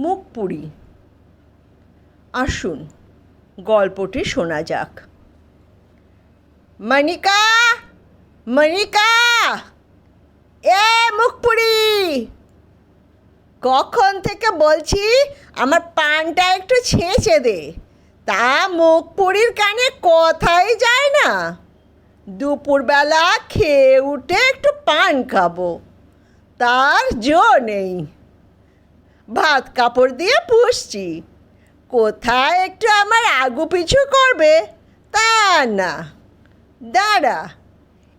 মুখ পুরি আসুন, গল্পটি শোনা যাক। মনিকা মনিকা এ মুখপুরি! কখন থেকে বলছি আমার পানটা একটু ছেঁচে দে। তা মুখপুরির কানে কথাই যায় না। দুপুরবেলা খেয়ে উঠে একটু পান খাব। তার জো নেই। ভাত কাপড় দিয়ে পুষছি। কোথায় একটু আমার আগু পিছু করবে? তা না। দাঁড়া,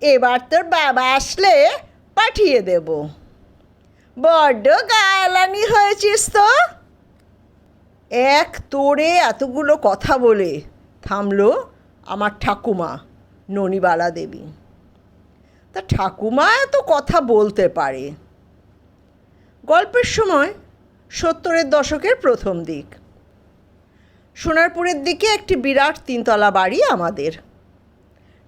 এবার তোর বাবা আসলে পাঠিয়ে দেব। বড্ড গায়ালানি হয়েছিস তো? এক তোরে এতগুলো কথা বলে থামলো আমার ঠাকুমা, ননিবালা দেবী। তা ঠাকুমা এত কথা বলতে পারে। গল্পের সময় সত্তরের দশকের প্রথম দিক। সোনারপুরের দিকে একটি বিরাট তিনতলা বাড়ি আমাদের।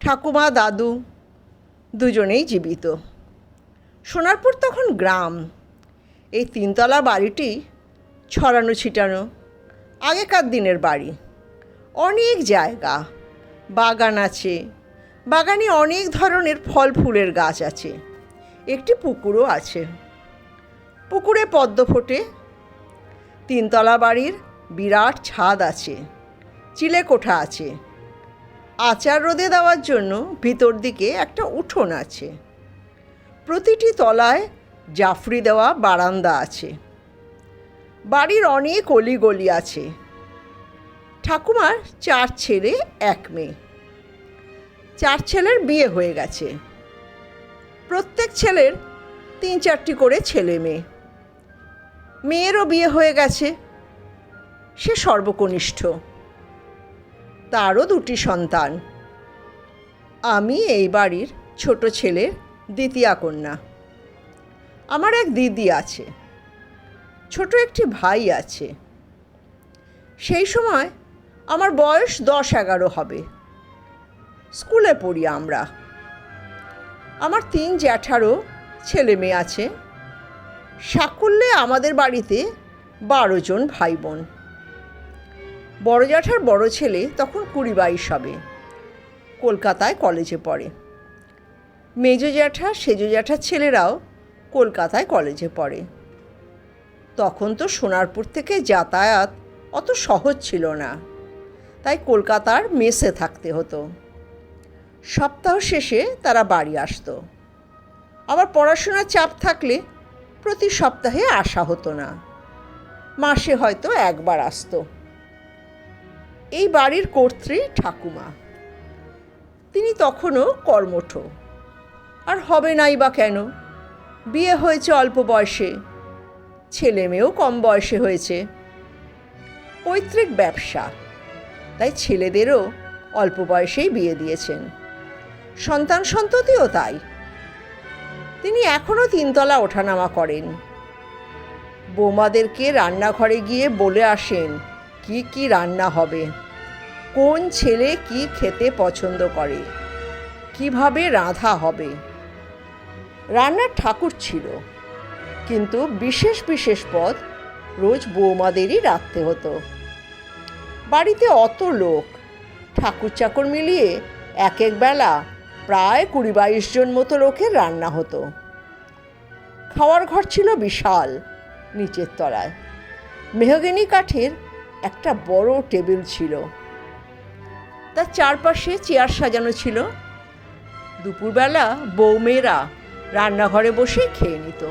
ঠাকুমা, দাদু দুজনেই জীবিত। সোনারপুর তখন গ্রাম। এই তিনতলা বাড়িটি ছড়ানো ছিটানো আগেকার দিনের বাড়ি। অনেক জায়গা, বাগান আছে। বাগানে অনেক ধরনের ফল, ফুলের গাছ আছে। একটি পুকুরও আছে। পুকুরে পদ্ম ফোটে তিনতলা বাড়ির বিরাট ছাদ আছে, চিলে কোঠা আছে। আচার রোদে দেওয়ার জন্য ভিতর দিকে একটা উঠোন আছে। প্রতিটি তলায় জাফরি দেওয়া বারান্দা আছে। বাড়ির অনেক অলিগলি আছে। ঠাকুমার চার ছেলে, এক মেয়ে। চার ছেলের বিয়ে হয়ে গেছে। প্রত্যেক ছেলের তিন চারটি করে ছেলে মেয়ে মেয়েরও বিয়ে হয়ে গেছে। সে সর্বকনিষ্ঠ। তারও দুটি সন্তান। আমি এই বাড়ির ছোট ছেলের দ্বিতীয়া কন্যা। আমার এক দিদি আছে। ছোট একটি ভাই আছে। সেই সময় আমার বয়স দশ এগারো হবে। স্কুলে পড়ি আমরা। আমার তিন জ্যাঠারও ছেলে মেয়ে আছে। সাকুল্যে আমাদের বাড়িতে বারো জন ভাই বোন বড় জ্যাঠার বড় ছেলে তখন কুড়ি বাইশ হবে। কলকাতায় কলেজে পড়ে। মেজ জ্যাঠা সেজ জ্যাঠার ছেলেরাও কলকাতায় কলেজে পড়ে। তখন তো সোনারপুর থেকে যাতায়াত অত সহজ ছিল না। তাই কলকাতার মেসে থাকতে হতো। সপ্তাহ শেষে তারা বাড়ি আসতো। আবার পড়াশোনার চাপ থাকলে প্রতি সপ্তাহে আসা হতো না। মাসে হয়তো একবার আসতো। এই বাড়ির কর্ত্রী ঠাকুমা। তিনি তখনও কর্মঠ। আর হবে নাই বা কেন? বিয়ে হয়েছে অল্প বয়সে। ছেলে মেয়েও কম বয়সে হয়েছে। পৈতৃক ব্যবসা। তাই ছেলেদেরও অল্প বয়সেই বিয়ে দিয়েছেন। সন্তান সন্ততিও তাই। তিনি এখনও তিনতলা ওঠানামা করেন। বৌমাদেরকে রান্নাঘরে গিয়ে বলে আসেন, কি কি রান্না হবে? কোন ছেলে কি খেতে পছন্দ করে? কীভাবে রাঁধা হবে? রান্নার ঠাকুর ছিল, কিন্তু বিশেষ বিশেষ পদ রোজ বৌমাদেরই রাখতে হতো। বাড়িতে অত লোক, ঠাকুর চাকর মিলিয়ে এক এক বেলা প্রায় কুড়ি বাইশ জন মতো লোকের রান্না হতো। খাওয়ার ঘর ছিল বিশাল, নিচের তলায়। মেহগিনি কাঠের একটা বড় টেবিল ছিল। তার চারপাশে চেয়ার সাজানো ছিল। দুপুরবেলা বৌমেয়েরা রান্নাঘরে বসে খেয়ে নিত।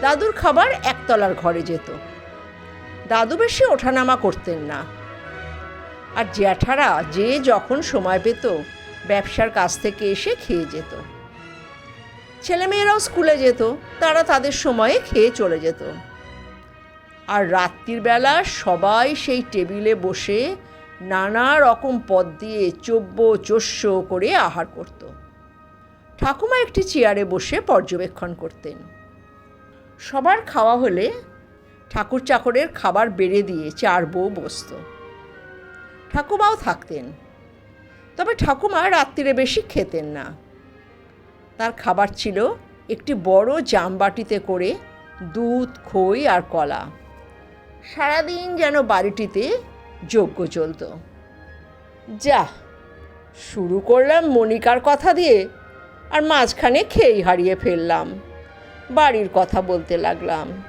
দাদুর খাবার একতলার ঘরে যেত। দাদু বেশি ওঠানামা করতেন না। আর জ্যাঠারা যে যখন সময় পেত ব্যবসার কাছ থেকে এসে খেয়ে যেত। ছেলেমেয়েরাও স্কুলে যেত, তারা তাদের সময়ে খেয়ে চলে যেত। আর রাত্রির বেলা সবাই সেই টেবিলে বসে নানা রকম পদ দিয়ে চব্য, চস্য করে আহার করত। ঠাকুমা একটি চেয়ারে বসে পর্যবেক্ষণ করতেন। সবার খাওয়া হলে ঠাকুর চাকরের খাবার বেড়ে দিয়ে চার বউ বসত। ঠাকুমাও থাকতেন। তবে ঠাকুমা রাত্রিরে বেশি খেতেন না। তার খাবার ছিল একটি বড় জামবাটিতে করে দুধ, খই আর কলা। সারাদিন যেন বাড়িটিতে যজ্ঞ চলত। যা, শুরু করলাম মনিকার কথা দিয়ে আর মাঝখানে খেই হারিয়ে ফেললাম। বাড়ির কথা বলতে লাগলাম।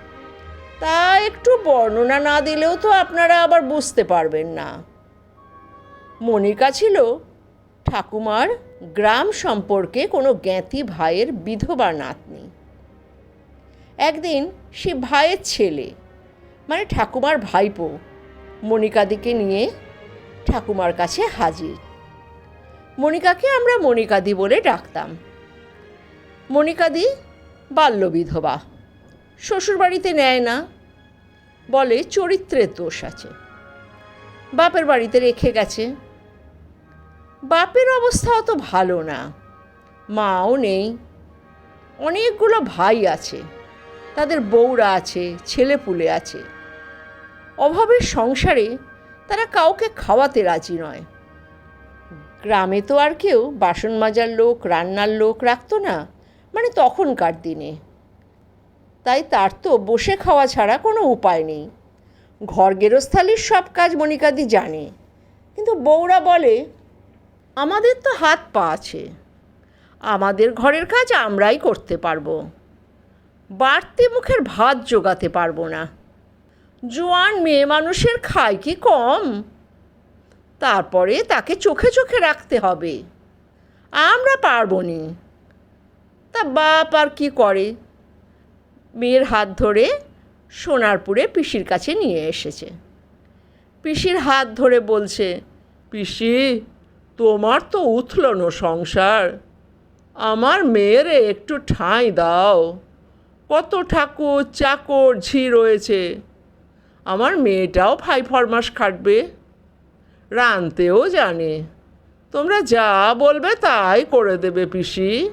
তা একটু বর্ণনা না দিলেও তো আপনারা আবার বুঝতে পারবেন না। মনিকা ছিল ঠাকুমার গ্রাম সম্পর্কে কোনো জ্ঞাতি ভাইয়ের বিধবা নাতনি। একদিন সে ভাইয়ের ছেলে মানে ঠাকুমার ভাইপো মনিকাদিকে নিয়ে ঠাকুমার কাছে হাজির। মনিকাকে আমরা মনিকাদি বলে ডাকতাম। মনিকাদি বাল্য বিধবা, শ্বশুরবাড়িতে নেয় না, বলে চরিত্রের দোষ আছে। বাপের বাড়িতে রেখে গেছে। বাপের অবস্থা অত ভালো না। মাও নেই। অনেকগুলো ভাই আছে। তাদের বউরা আছে, ছেলেপুলে আছে। অভাবের সংসারে তারা কাউকে খাওয়াতে রাজি নয়। গ্রামে তো আর কেউ বাসন মাজার লোক, রান্নার লোক রাখতো না মানে তখনকার দিনে। তাই তার তো বসে খাওয়া ছাড়া কোনো উপায় নেই। ঘর গেরস্থালির সব কাজ মনিকাদি জানে। কিন্তু বউরা বলে আমাদের তো হাত পা আছে। আমাদের ঘরের কাজ আমরাই করতে পারব। বাড়তি মুখের ভাত জোগাতে পারব না। জোয়ান মেয়ে মানুষের খায় কি কম? তারপরে তাকে চোখে চোখে রাখতে হবে। আমরা পারব নি। তা বাপ আর কি করে? মেয়ের হাত ধরে সোনারপুরে পিসির কাছে নিয়ে এসেছে। পিসির হাত ধরে বলছে, পিসি তোমার তো উথল সংসার। আমার মেয়েরে একটু ঠাঁই দাও। কত ঠাকুর চাকর ঝি রয়েছে। আমার মেয়েটাও ফাই ফরমাস খাটবে। রানতেও জানে। তোমরা যা বলবে তাই করে দেবে পিসি।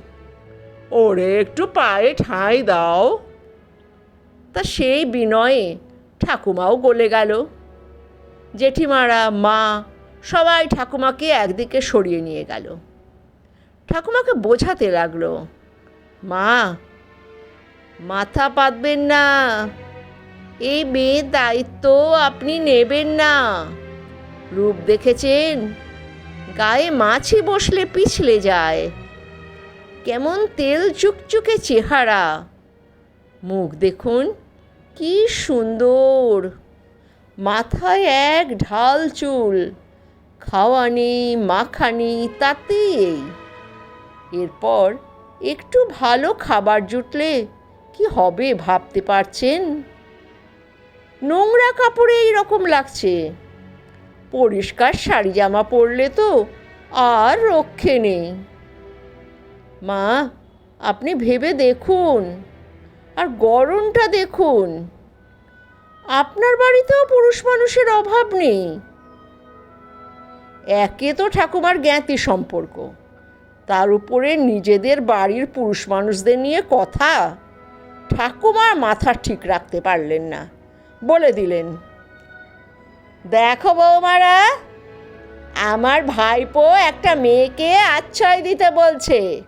ওরে একটু পায়ে ঠাঁই দাও। তা সেই বিনয়ে ঠাকুমাও গলে গেল। জেঠিমারা, মা সবাই ঠাকুমাকে একদিকে সরিয়ে নিয়ে গেল। ঠাকুমাকে বোঝাতে লাগল, মা, মাথা পাতবেন না। এই মেয়ের দায়িত্ব আপনি নেবেন না। রূপ দেখেছেন? গায়ে মাছি বসলে পিছলে যায়। কেমন তেল চুকচুকে চেহারা। মুখ দেখুন, কি সুন্দর। মাথায় এক ঢাল চুল। খাওয়া নেই মাখা নেই তাতেই এই। এরপর একটু ভালো খাবার জুটলে কি হবে ভাবতে পারছেন? নোংরা কাপড়ে এই রকম লাগছে। পরিষ্কার শাড়ি জামা পরলে তো আর রক্ষে নেই। মা, আপনি ভেবে দেখুন। আর গরমটা দেখুন। আপনার বাড়িতেও পুরুষ মানুষের অভাব নেই। একে তো ঠাকুমার জ্ঞাতি সম্পর্ক। তার উপরে নিজেদের বাড়ির পুরুষ মানুষদের নিয়ে কথা ঠাকুমার মাথা ঠিক রাখতে পারলেন না। বলে দিলেন, দেখো বৌমারা, আমার ভাইপো একটা মেয়েকে আশ্রয় দিতে বলছে।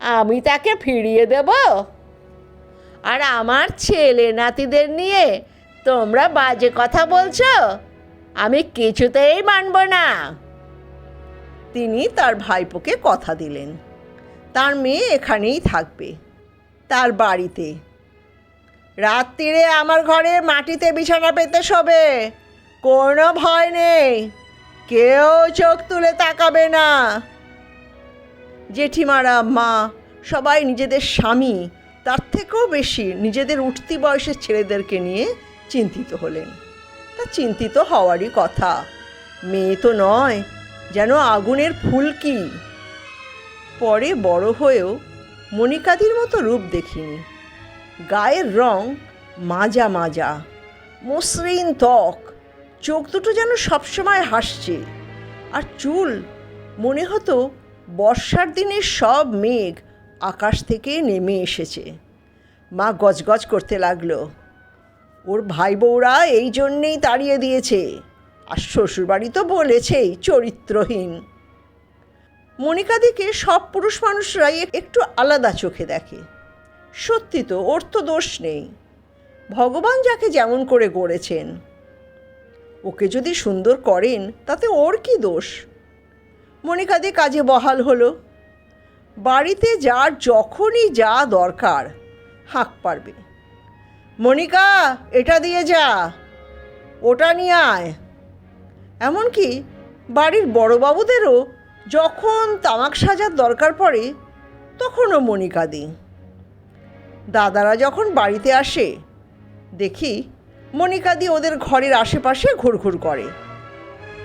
আমি তাকে ফিরিয়ে দেব। আর আমার ছেলে নাতিদের নিয়ে তোমরা বাজে কথা বলছো? আমি কিছুতেই মানব না। তিনি তার ভাইপোকে কথা দিলেন। তার মেয়ে এখানেই থাকবে, তার বাড়িতে। রাত্রিরে আমার ঘরে মাটিতে বিছানা পেতে শোবে, কোনো ভয় নেই, কেউ চোখ তুলে তাকাবে না। জেঠিমারা, মা, সবাই নিজেদের স্বামী, তার থেকেও বেশি নিজেদের উঠতি বয়সের ছেলেদেরকে নিয়ে চিন্তিত হলেন। তা চিন্তিত হওয়ারই কথা। মেয়ে তো নয়, যেন আগুনের ফুলকি পরে বড় হয়েও মনিকাদির মতো রূপ দেখিনি। গায়ের রং মাজা মাজা, মসৃণ ত্বক, চোখ দুটো যেন সবসময় হাসছে, আর চুল মনে হতো বর্ষার দিনে সব মেঘ আকাশ থেকে নেমে এসেছে। মা গজগজ করতে লাগল। ওর ভাই বউরা এই জন্যেই তাড়িয়ে দিয়েছে। আর শ্বশুরবাড়ি তো বলেছেই চরিত্রহীন। মনিকাদিকে সব পুরুষ মানুষরাই একটু আলাদা চোখে দেখে। সত্যি তো, ওর তো দোষ নেই। ভগবান যাকে যেমন করে গড়েছেন। ওকে যদি সুন্দর করেন, তাতে ওর কি দোষ? মনিকাদি কাজে বহাল হলো। বাড়িতে যার যখনই যা দরকার, হাঁক পারবে। মনিকা, এটা দিয়ে যা। ওটা নিয়ে আয়। এমনকি বাড়ির বড়বাবুদেরও যখন তামাক সাজার দরকার পড়ে, তখনও মনিকা দিই দাদারা যখন বাড়িতে আসে, দেখি মনিকাদি ওদের ঘরের আশেপাশে ঘুরঘুর করে।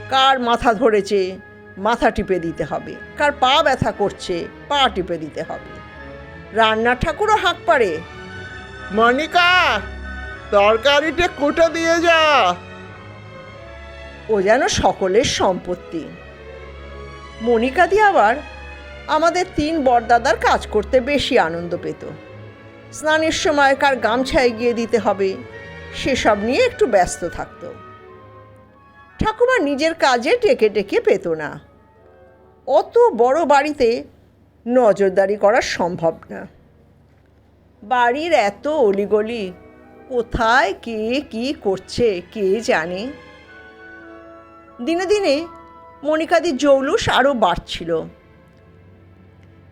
কার মাথা ধরেছে, মাথা টিপে দিতে হবে। কার পা ব্যথা করছে, পা টিপে দিতে হবে। রান্নার ঠাকুরও হাঁক পারে মনিকা, তরকারিটা কুটো দিয়ে যা। ও যেন সকলের সম্পত্তি। মনিকাদি আবার আমাদের তিন বরদাদার কাজ করতে বেশি আনন্দ পেত। স্নানের সময় কার গামছা এগিয়ে দিতে হবে, সেসব নিয়ে একটু ব্যস্ত থাকত। ঠাকুমা নিজের কাজে টেকে টেকে পেত না। অত বড় বাড়িতে নজরদারি করা সম্ভব না। বাড়ির এত অলিগলি, কোথায় কে কি করছে কে জানে? দিনে দিনে মনিকাদির জৌলুস আরও বাড়ছিল।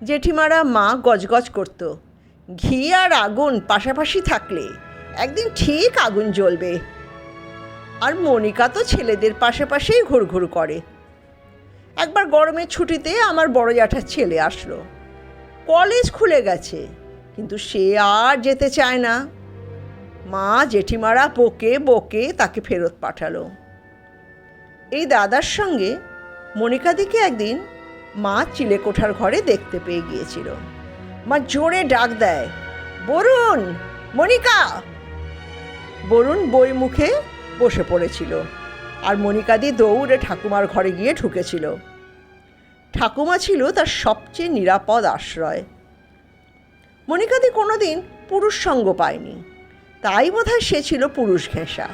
জেঠিমারা মা গজগজ করত। ঘি আর আগুন পাশাপাশি থাকলে একদিন ঠিক আগুন জ্বলবে। আর মনিকা তো ছেলেদের পাশাপাশেই ঘুরঘুর করে। একবার গরমের ছুটিতে আমার বড় জ্যাঠার ছেলে আসলো। কলেজ খুলে গেছে। কিন্তু সে আর যেতে চায় না। মা জেঠিমারা বকে বকে তাকে ফেরত পাঠালো। এই দাদার সঙ্গে মনিকাদিকে একদিন মা চিলেকোঠার ঘরে দেখতে পেয়ে গিয়েছিল। মা জোরে ডাক দেয়, বরুণ, মনিকা! বরুণ বই মুখে বসে পড়েছিল আর মনিকাদি দৌড়ে ঠাকুমার ঘরে গিয়ে ঢুকেছিল। ঠাকুমা ছিল তার সবচেয়ে নিরাপদ আশ্রয়। মনিকাদি কোনোদিন পুরুষ সঙ্গ পায়নি। তাই বোধহয় সে ছিল পুরুষ ঘেঁষা।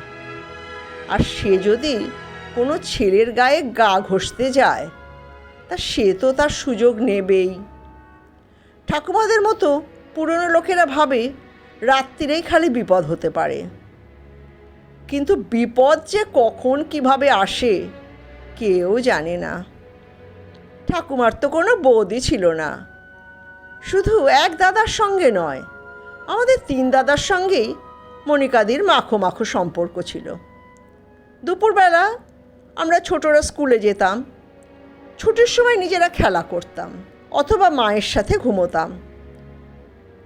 আর সে যদি কোনো ছেলের গায়ে গা ঘষতে যায়, তা সে তো তার সুযোগ নেবেই। ঠাকুমাদের মতো পুরনো লোকেরা ভাবে রাত্রিরেই খালি বিপদ হতে পারে। কিন্তু বিপদ যে কখন কীভাবে আসে, কেউ জানে না। ঠাকুমার তো কোনো বৌদি ছিল না। শুধু এক দাদার সঙ্গে নয়, আমাদের তিন দাদার সঙ্গেই মনিকাদির মাখো মাখো সম্পর্ক ছিল। দুপুরবেলা আমরা ছোটরা স্কুলে যেতাম, ছুটির সময় নিজেরা খেলা করতাম অথবা মায়ের সাথে ঘুমোতাম।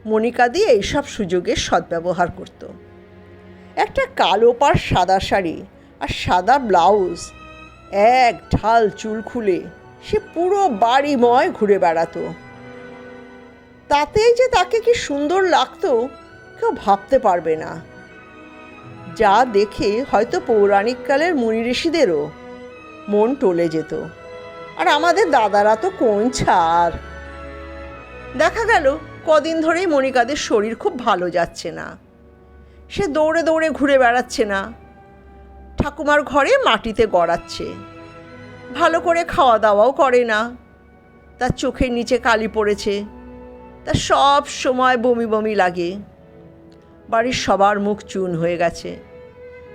মনিকাদি এইসব সুযোগের সদ্ব্যবহার করত। একটা কালো পার সাদা শাড়ি আর সাদা ব্লাউজ, এক ঢাল চুল খুলে সে পুরো বাড়িময় ঘুরে বেড়াতো। তাতেই যে তাকে কি সুন্দর লাগতো, কেউ ভাবতে পারবে না। যা দেখে হয়তো পৌরাণিককালের মুনি ঋষিদেরও মন টলে যেত। আর আমাদের দাদারা তো কোন ছাড় দেখা গেল, কদিন ধরেই মনিকাদের শরীর খুব ভালো যাচ্ছে না। সে দৌড়ে দৌড়ে ঘুরে বেড়াচ্ছে না। ঠাকুমার ঘরে মাটিতে গড়াচ্ছে। ভালো করে খাওয়া দাওয়াও করে না। তার চোখের নিচে কালি পড়েছে। তার সব সময় বমি বমি লাগে। বাড়ির সবার মুখ চুন হয়ে গেছে।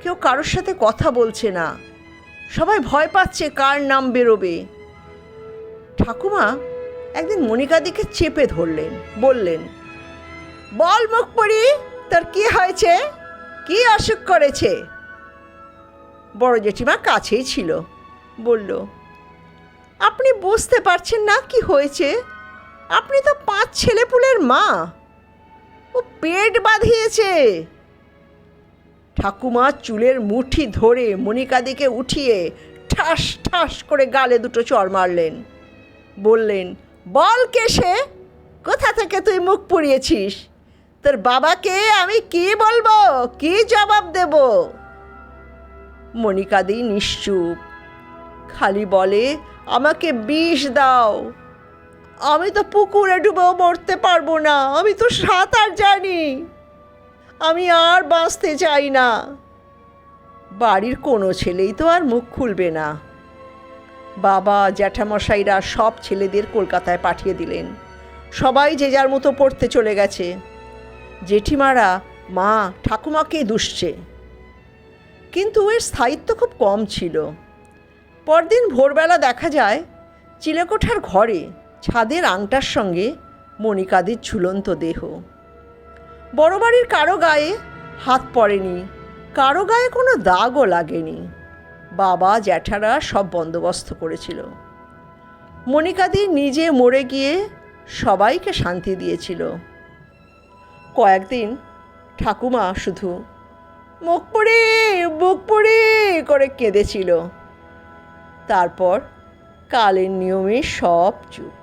কেউ কারোর সাথে কথা বলছে না। সবাই ভয় পাচ্ছে কার নাম বেরোবে। ঠাকুমা একদিন মনিকাদিকে চেপে ধরলেন, বললেন, বল মুখ পড়ি, তোর কি হয়েছে? কি অসুখ করেছে? বড় জেঠিমা কাছেই ছিল, বলল, আপনি বুঝতে পারছেন না কি হয়েছে? আপনি তো পাঁচ ছেলেপুলের মা। ও পেট বাঁধিয়েছে। ঠাকুমা চুলের মুঠি ধরে মনিকাদিকে উঠিয়ে ঠাস ঠাস করে গালে দুটো চর মারলেন। বললেন, বল কে সে কোথা থেকে তুই মুখ পুড়িয়েছিস? তোর বাবাকে আমি কি বলব? কি জবাব দেব? মনিকাদি নিশ্চুপ। খালি বলে, আমাকে বিষ দাও। আমি তো পুকুরে ডুবেও মরতে পারব না। আমি তো সাঁতার জানি। আমি আর বাঁচতে চাই না। বাড়ির কোনো ছেলেই তো আর মুখ খুলবে না। বাবা, জ্যাঠামশাইরা সব ছেলেদের কলকাতায় পাঠিয়ে দিলেন। সবাই যে যার মতো পড়তে চলে গেছে। জেঠিমারা, মা, ঠাকুমাকে দুষছে। কিন্তু এর স্থায়িত্ব খুব কম ছিল। পরদিন ভোরবেলা দেখা যায়, চিলেকোঠার ঘরে ছাদের আংটার সঙ্গে মণিকাদের ঝুলন্ত দেহ। বড় বাড়ির কারও গায়ে হাত পড়েনি, কারও গায়ে কোনো দাগও লাগেনি। বাবা, জ্যাঠারা সব বন্দোবস্ত করেছিল। মণিকাদি নিজে মরে গিয়ে সবাইকে শান্তি দিয়েছিল। কয়েকদিন ঠাকুমা শুধু মুখ পুড়ি, বুক পুড়ি করে কেঁদেছিল। তারপর কালের নিয়মে সব চুপ।